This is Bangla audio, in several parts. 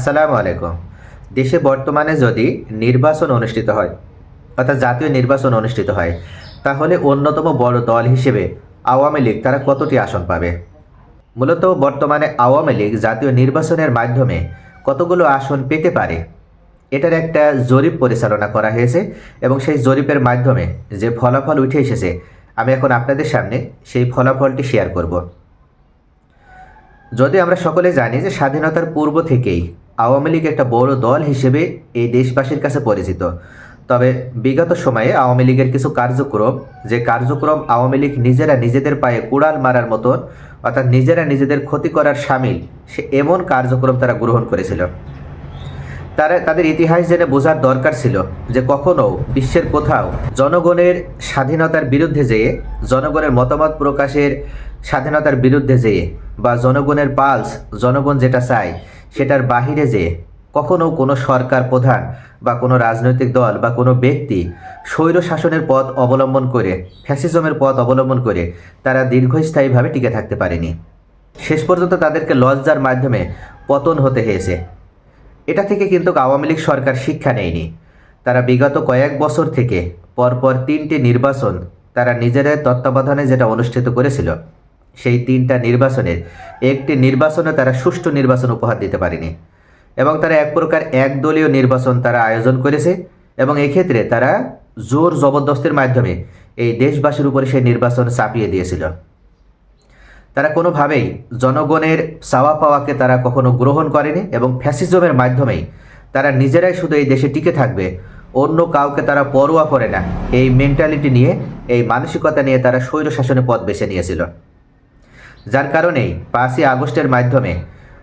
আসসালামু আলাইকুম। দেশে বর্তমানে যদি নির্বাচন অনুষ্ঠিত হয়, অর্থাৎ জাতীয় নির্বাচন অনুষ্ঠিত হয়, তাহলে অন্যতম বড় দল হিসেবে আওয়ামী লীগ তারা কতটি আসন পাবে? মূলত বর্তমানে আওয়ামী লীগ জাতীয় নির্বাচনের মাধ্যমে কতগুলো আসন পেতে পারে? এটার একটা জরিপ পরিচালনা করা হয়েছে এবং সেই জরিপের মাধ্যমে যে ফলাফল উঠে এসেছে, আমি এখন আপনাদের সামনে সেই ফলাফলটি শেয়ার করব। যদি আমরা সকলে জানি যে স্বাধীনতার পূর্ব থেকেই আওয়ামী লীগ একটা বড় দল হিসেবে এই দেশবাসীর কাছে পরিচিত। তবে বিগত সময়ে আওয়ামী লীগের কিছু কার্যক্রম, যে কার্যক্রম আওয়ামী লীগ নিজেরা নিজেদের পায়ে কুড়াল মারার মতন, অর্থাৎ নিজেরা নিজেদের ক্ষতি করার সামিল, সে এমন কার্যক্রম তারা গ্রহণ করেছিল। তারা, তাদের ইতিহাস জেনে বোঝার দরকার ছিল যে কখনো বিশ্বের কোথাও জনগণের স্বাধীনতার বিরুদ্ধে যেয়ে, জনগণের মতামত প্রকাশের স্বাধীনতার বিরুদ্ধে যেয়ে, বা জনগণের পালস, জনগণ যেটা চায় সেটার বাহিরে যেয়ে কখনো কোনো সরকার প্রধান বা কোনো রাজনৈতিক দল বা কোনো ব্যক্তি স্বৈর শাসনের পথ অবলম্বন করে, ফ্যাসিজমের পথ অবলম্বন করে তারা দীর্ঘস্থায়ীভাবে টিকে থাকতে পারেনি। শেষ পর্যন্ত তাদেরকে লজ্জার মাধ্যমে পতন হতে হয়েছে। এটা থেকে কিন্তু আওয়ামী লীগ সরকার শিক্ষা নেয়নি। তারা বিগত কয়েক বছর থেকে পরপর তিনটি নির্বাচন তারা নিজেদের তত্ত্বাবধানে যেটা অনুষ্ঠিত করেছিল সেই তিনটা নির্বাচনের একটি নির্বাচনে তারা সুষ্ঠু নির্বাচন উপহার দিতে পারেনি এবং তারা এক প্রকার একদলীয় নির্বাচন তারা আয়োজন করেছে এবং এক্ষেত্রে তারা জোর জবরদস্তির মাধ্যমে এই দেশবাসীর উপরে সেই নির্বাচন চাপিয়ে দিয়েছিল। তারা কোনোভাবেই জনগণের চাওয়া পাওয়াকে তারা কখনো গ্রহণ করেনি এবং ফ্যাসিজমের মাধ্যমেই তারা নিজেরাই শুধু এই দেশে টিকে থাকবে, অন্য কাউকে তারা পরোয়া করে না। এই মেন্টালিটি নিয়ে, এই মানসিকতা নিয়ে তারা স্বৈর শাসনের পথ বেছে নিয়েছিল। যার কারণেই পাঁচই আগস্টের মাধ্যমে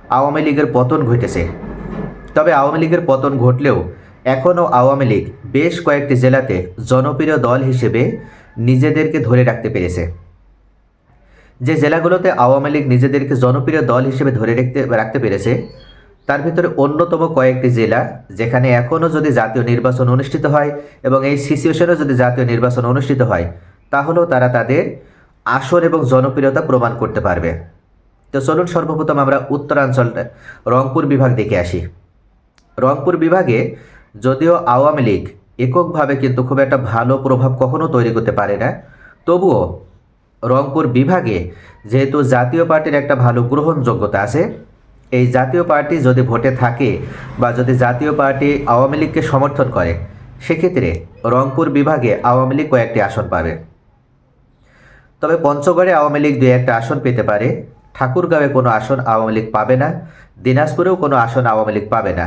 আওয়ামী লীগের পতন ঘটেছে। তবে আওয়ামী লীগের পতন ঘটলেও এখনও আওয়ামী লীগ বেশ কয়েকটি জেলাতে জনপ্রিয় দল হিসেবে নিজেদেরকে ধরে রাখতে পেরেছে। যে জেলাগুলোতে আওয়ামী লীগ নিজেদেরকে জনপ্রিয় দল হিসেবে ধরে রাখতে রাখতে পেরেছে, তার ভিতরে অন্যতম কয়েকটি জেলা যেখানে এখনও যদি জাতীয় নির্বাচন অনুষ্ঠিত হয় এবং এই সিচুয়েশনেও যদি জাতীয় নির্বাচন অনুষ্ঠিত হয়, তাহলেও তারা তাদের আসন এবং জনপ্রিয়তা প্রমাণ করতে পারবে। তো চলুন সর্বপ্রথম আমরা উত্তরাঞ্চলটা, রংপুর বিভাগ দেখে আসি। রংপুর বিভাগে যদিও আওয়ামী লীগ এককভাবে কিন্তু খুব একটা ভালো প্রভাব কখনো তৈরি করতে পারে না, তবুও রংপুর বিভাগে যেহেতু জাতীয় পার্টির একটা ভালো গ্রহণযোগ্যতা আছে, এই জাতীয় পার্টি যদি ভোটে থাকে বা যদি জাতীয় পার্টি আওয়ামী লীগকে সমর্থন করে, সেক্ষেত্রে রংপুর বিভাগে আওয়ামী লীগ কয়েকটি আসন পাবে। তবে পঞ্চগড়ে আওয়ামী লীগ দুই একটা আসন পেতে পারে। ঠাকুরগাঁওয়ে কোনো আসন আওয়ামী লীগ পাবে না। দিনাজপুরেও কোনো আসন আওয়ামী লীগ পাবে না।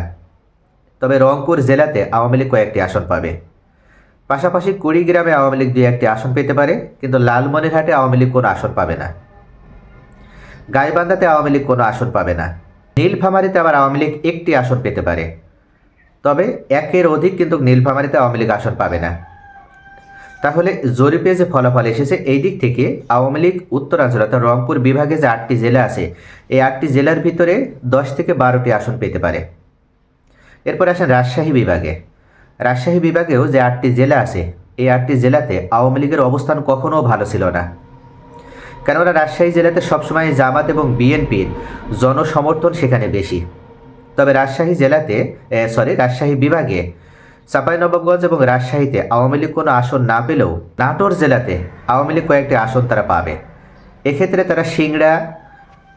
তবে রংপুর জেলাতে আওয়ামী লীগ কয়েকটি আসন পাবে। পাশাপাশি কুড়িগ্রামে আওয়ামী লীগ দুই একটি আসন পেতে পারে, কিন্তু লালমনিরহাটে আওয়ামী লীগ কোনো আসন পাবে না। গাইবান্ধাতে আওয়ামী লীগ কোনো আসন পাবে না। নীলফামারীতে আবার আওয়ামী লীগ একটি আসন পেতে পারে। তবে একের অধিক কিন্তু নীলফামারীতে আওয়ামী লীগ আসন পাবে না। তাহলে জরিপে যে ফলাফল এসেছে, এই দিক থেকে আওয়ামী লীগ, উত্তরাঞ্চল অর্থাৎ রংপুর বিভাগে যে আটটি জেলা আছে, এই আটটি জেলার ভিতরে দশ থেকে বারোটি আসন পেতে পারে। এরপর আসেন রাজশাহী বিভাগে। রাজশাহী বিভাগেও যে আটটি জেলা আছে, এই আটটি জেলাতে আওয়ামী লীগের অবস্থান কখনও ভালো ছিল না। কেননা রাজশাহী জেলাতে সবসময় জামাত এবং বিএনপির জনসমর্থন সেখানে বেশি। তবে রাজশাহী জেলাতে সরি রাজশাহী বিভাগে চাঁপাইনবাবগঞ্জ এবং রাজশাহীতে আওয়ামী লীগ কোনো আসন না পেলেও নাটোর জেলাতে আওয়ামী লীগ কয়েকটি আসন তারা পাবে। এক্ষেত্রে তারা সিংড়া,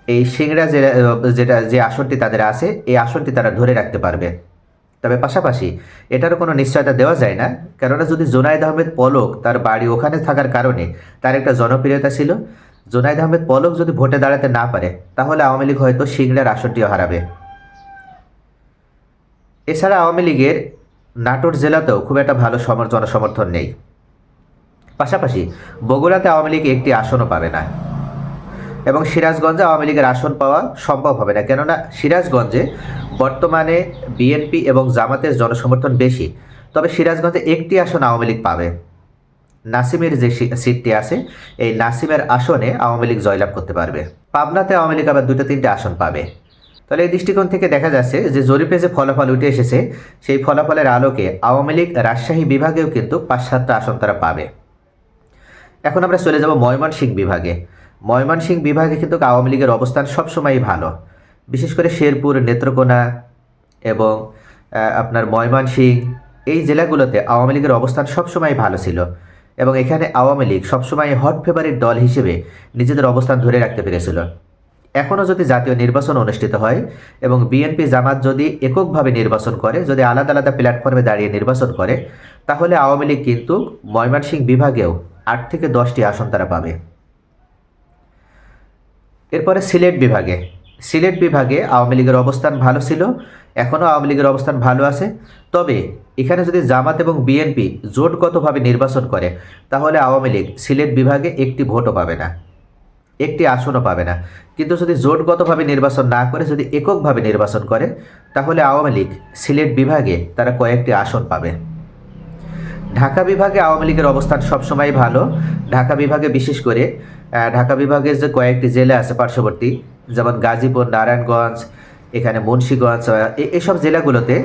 এই সিংড়া জেলা যেটা, যে আসনটি তাদের আছে, এই আসনটি তারা ধরে রাখতে পারবে। তবে পাশাপাশি এটারও কোনো নিশ্চয়তা দেওয়া যায় না, কেননা যদি জোনায়েদ আহমেদ পলক তার বাড়ি ওখানে থাকার কারণে তার একটা জনপ্রিয়তা ছিল, জোনায়েদ আহমেদ পলক যদি ভোটে দাঁড়াতে না পারে, তাহলে আওয়ামী লীগ হয়তো সিংড়ার আসনটিও হারাবে। এছাড়া আওয়ামী লীগের নাটোর জেলাতেও খুব একটা ভালো সমর জনসমর্থন নেই। পাশাপাশি বগুড়াতে আওয়ামী লীগ একটি আসনও পাবে না। এবং সিরাজগঞ্জে আওয়ামী লীগের আসন পাওয়া সম্ভব হবে না। কেননা সিরাজগঞ্জে বর্তমানে বিএনপি এবং জামাতের জনসমর্থন বেশি। তবে সিরাজগঞ্জে একটি আসন আওয়ামী লীগ পাবে। নাসিমের যে সিটটি আছে, এই নাসিমের আসনে আওয়ামী লীগ জয়লাভ করতে পারবে। পাবনাতে আওয়ামী লীগ আবার দুটো তিনটে আসন পাবে। তাহলে এই দৃষ্টিকোণ থেকে দেখা যাচ্ছে যে জরিপে যে ফলাফল উঠে এসেছে, সেই ফলাফলের আলোকে আওয়ামী লীগ রাজশাহী বিভাগেও কিন্তু পাঁচ সাতটা আসন তারা পাবে। এখন আমরা চলে যাব ময়মনসিংহ বিভাগে। ময়মনসিংহ বিভাগে কিন্তু আওয়ামী লীগের অবস্থান সবসময়ই ভালো। বিশেষ করে শেরপুর, নেত্রকোনা এবং আপনার ময়মনসিংহ, এই জেলাগুলোতে আওয়ামী লীগের অবস্থান সবসময় ভালো ছিল এবং এখানে আওয়ামী লীগ সবসময় হট ফেভারিট দল হিসেবে নিজেদের অবস্থান ধরে রাখতে পেরেছিল। এখনও যদি জাতীয় নির্বাচন অনুষ্ঠিত হয় এবং বিএনপি জামাত যদি এককভাবে নির্বাচন করে, যদি আলাদা আলাদা প্ল্যাটফর্মে দাঁড়িয়ে নির্বাচন করে, তাহলে আওয়ামী লীগ কিন্তু ময়মনসিংহ বিভাগেও আট থেকে দশটি আসন তারা পাবে। এরপরে সিলেট বিভাগে। সিলেট বিভাগে আওয়ামী লীগের অবস্থান ভালো ছিল, এখনও আওয়ামী লীগের অবস্থান ভালো আছে। তবে এখানে যদি জামাত এবং বিএনপি জোটগতভাবে নির্বাচন করে, তাহলে আওয়ামী লীগ সিলেট বিভাগে একটি ভোটও পাবে না। একটি আসনও পাবে না। কিন্তু যদি জোটগতভাবে নির্বাচন না করে, যদি এককভাবে নির্বাচন করে, তাহলে আওয়ামী লীগ সিলেট বিভাগে তারা কয়েকটি আসন পাবে। ঢাকা বিভাগে আওয়ামী লীগের অবস্থান সবসময় ভালো। ঢাকা বিভাগে বিশেষ করে ঢাকা বিভাগের যে কয়েকটি জেলা আছে পার্শ্ববর্তী, যেমন গাজীপুর, নারায়ণগঞ্জ, এখানে মুন্সীগঞ্জ এসব জেলাগুলোতে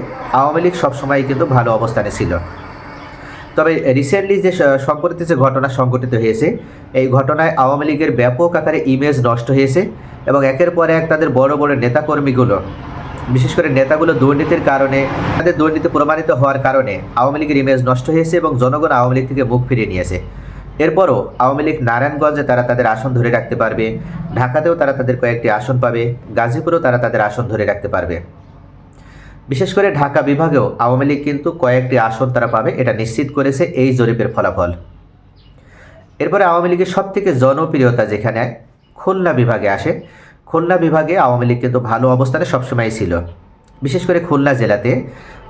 আওয়ামী লীগ সবসময় কিন্তু ভালো অবস্থানে ছিল। তবে রিসেন্টলি যে সম্প্রতি যে ঘটনা সংঘটিত হয়েছে, এই ঘটনায় আওয়ামী লীগের ব্যাপক আকারে ইমেজ নষ্ট হয়েছে এবং একের পর এক তাদের বড় বড় নেতাকর্মীগুলো, বিশেষ করে নেতাগুলো দুর্নীতির কারণে, তাদের দুর্নীতি প্রমাণিত হওয়ার কারণে আওয়ামী লীগের ইমেজ নষ্ট হয়েছে এবং জনগণ আওয়ামী লীগ থেকে মুখ ফিরিয়ে নিয়েছে। এরপরও আওয়ামী লীগ নারায়ণগঞ্জে তারা তাদের আসন ধরে রাখতে পারবে, ঢাকাতেও তারা তাদের কয়েকটি আসন পাবে, গাজীপুরেও তারা তাদের আসন ধরে রাখতে পারবে। বিশেষ করে ঢাকা বিভাগেও আওয়ামী লীগ কিন্তু কয়েকটি আসন তারা পাবে, এটা নিশ্চিত করেছে এই জরিপের ফলাফল। এরপরে আওয়ামী লীগের সবথেকে জনপ্রিয়তা যেখানে, খুলনা বিভাগে আসে। খুলনা বিভাগে আওয়ামী লীগ কিন্তু ভালো অবস্থানে সবসময় ছিল। বিশেষ করে খুলনা জেলাতে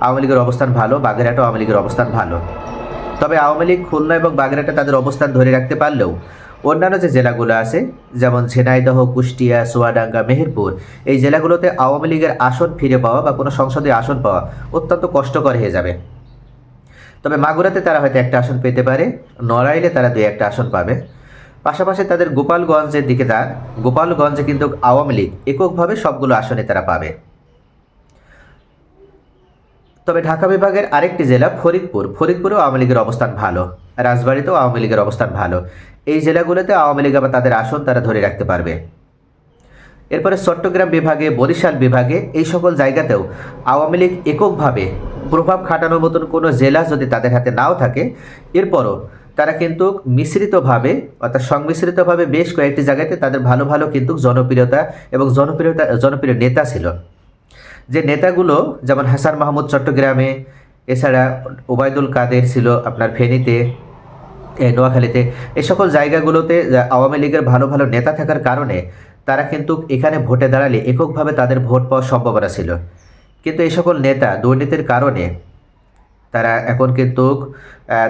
আওয়ামী লীগের অবস্থান ভালো, বাগেরহাটও আওয়ামী লীগের অবস্থান ভালো। তবে আওয়ামী লীগ খুলনা এবং বাগেরহাটে তাদের অবস্থান ধরে রাখতে পারলেও অন্যান্য যে জেলাগুলো আছে, যেমন ঝিনাইদহ, কুষ্টিয়া সোয়াডাঙ্গা মেহেরপুর, এই জেলাগুলোতে আওয়ামী লীগের আসন ফিরে পাওয়া বা কোনো সংসদীয় আসন পাওয়া অত্যন্ত কষ্টকর হয়ে যাবে। তবে মাগুরাতে তারা হয়তো একটা আসন পেতে পারে, নড়াইলে তারা দুই একটা আসন পাবে। পাশাপাশি তাদের গোপালগঞ্জের দিকে তার, গোপালগঞ্জে কিন্তু আওয়ামী লীগ এককভাবে সবগুলো আসনে তারা পাবে। তবে ঢাকা বিভাগের আরেকটি জেলা ফরিদপুর, ফরিদপুরেও আওয়ামী লীগের অবস্থান ভালো, রাজবাড়িতেও আওয়ামী লীগের অবস্থান ভালো। এই জেলাগুলোতে আওয়ামী লীগ আবার তাদের আসন তারা ধরে রাখতে পারবে। এরপরে চট্টগ্রাম বিভাগে, বরিশাল বিভাগে এই সকল জায়গাতেও আওয়ামী লীগ এককভাবে প্রভাব খাটানোর মতন কোনো জেলা যদি তাদের হাতে নাও থাকে, এরপরও তারা কিন্তু মিশ্রিতভাবে অর্থাৎ সংমিশ্রিতভাবে বেশ কয়েকটি জায়গাতে তাদের ভালো ভালো কিন্তু জনপ্রিয়তা এবং জনপ্রিয়তা, জনপ্রিয় নেতা ছিল। যে নেতাগুলো যেমন হাসান মাহমুদ চট্টগ্রামে, এছাড়া ওবায়দুল কাদের ছিল আপনার ফেনীতে নোয়াখালীতে। এই সকল জায়গাগুলোতে আওয়ামী লীগের ভালো ভালো নেতা থাকার কারণে তারা কিন্তু এখানে ভোটে দাঁড়ালে এককভাবে তাদের ভোট পাওয়ার সম্ভাবনা ছিল। কিন্তু এই সকল নেতা দুর্নীতির কারণে তারা এখন কিন্তু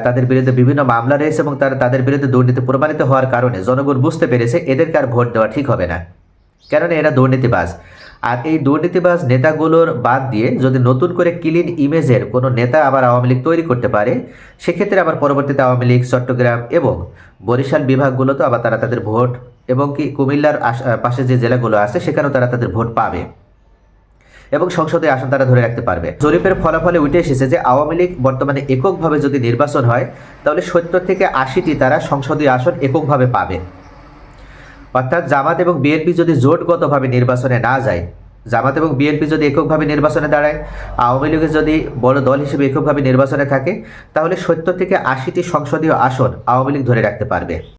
তাদের বিরুদ্ধে বিভিন্ন মামলা রয়েছে এবং তারা তাদের বিরুদ্ধে দুর্নীতি প্রমাণিত হওয়ার কারণে জনগণ বুঝতে পেরেছে এদেরকে আর ভোট দেওয়া ঠিক হবে না। কেননা এরা দুর্নীতিবাজ। আর এই দুর্নীতিবাজ নেতাগুলোর বাদ দিয়ে যদি নতুন করে ক্লিন ইমেজের কোনো নেতা আবার আওয়ামী লীগ তৈরি করতে পারে, সেক্ষেত্রে আবার পরবর্তীতে আওয়ামী লীগ, চট্টগ্রাম এবং বরিশাল বিভাগগুলোতেও আবার তারা তাদের ভোট এবং কি কুমিল্লার পাশে যে জেলাগুলো আছে সেখানেও তারা তাদের ভোট পাবে এবং সংসদে আসন তারা ধরে রাখতে পারবে। জরিপের ফলাফলে উঠে এসেছে যে আওয়ামী লীগ বর্তমানে এককভাবে যদি নির্বাচন হয়, তাহলে সত্তর থেকে আশিটি তারা সংসদীয় আসন এককভাবে পাবে। অর্থাৎ জামাত এবং বিএনপি যদি জোটগতভাবে নির্বাচনে না যায় জামাত এবং বিএনপি যদি এককভাবে নির্বাচনে দাঁড়ায়, আওয়ামী লীগের যদি বড় দল হিসেবে এককভাবে নির্বাচনে থাকে, তাহলে সত্তর থেকে আশিটি সংসদীয় আসন আওয়ামী লীগ ধরে রাখতে পারবে।